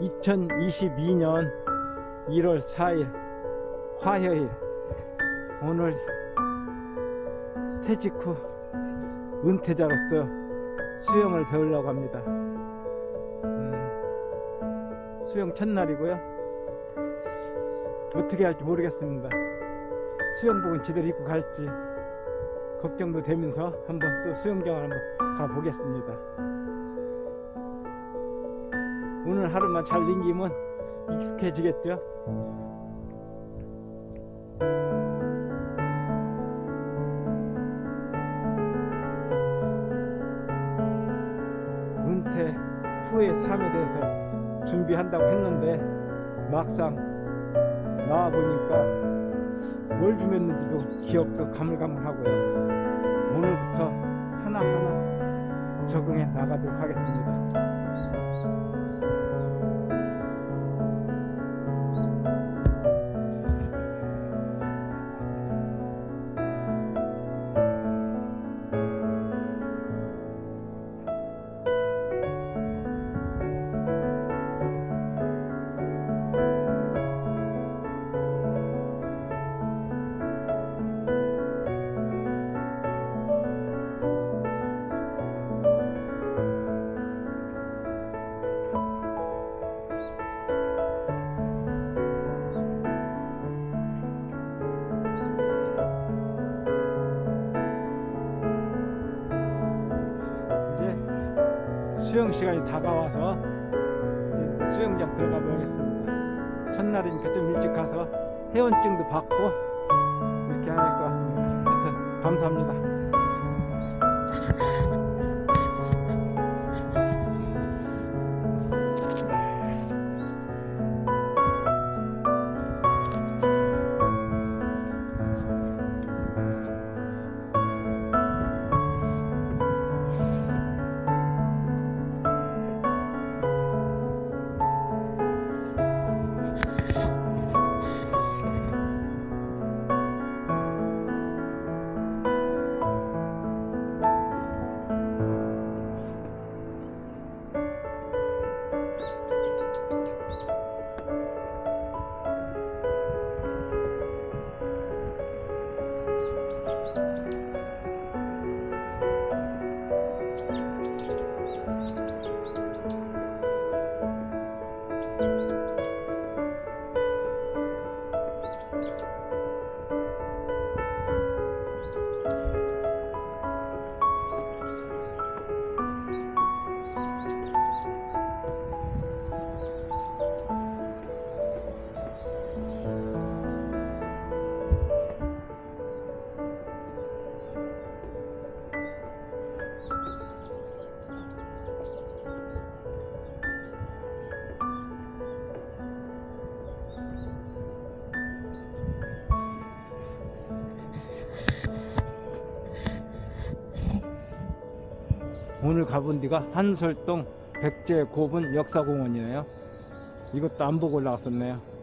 2022년 1월 4일 화요일 오늘 퇴직 후 은퇴자로서 수영을 배우려고 합니다. 음, 수영 첫날이고요. 어떻게 할지 모르겠습니다. 수영복은 제대로 입고 갈지 걱정도 되면서 한번 또 수영장을 한번 가보겠습니다. 오늘 하루만 잘 넘기면 익숙해지겠죠? 은퇴 후의 삶에 대해서 준비한다고 했는데 막상 나와보니까 뭘 주었는지도 기억도 가물가물하고요. 오늘부터 하나하나 적응해 나가도록 하겠습니다. 수영 시간이 다가와서 수영장 들어가 보겠습니다. 첫날이니까 좀 일찍 가서 회원증도 받고 이렇게 해야 될 것 같습니다. 하여튼 감사합니다. 오늘 가본 데가 한솔동 백제 고분 역사공원이에요. 이것도 안 보고 올라왔었네요.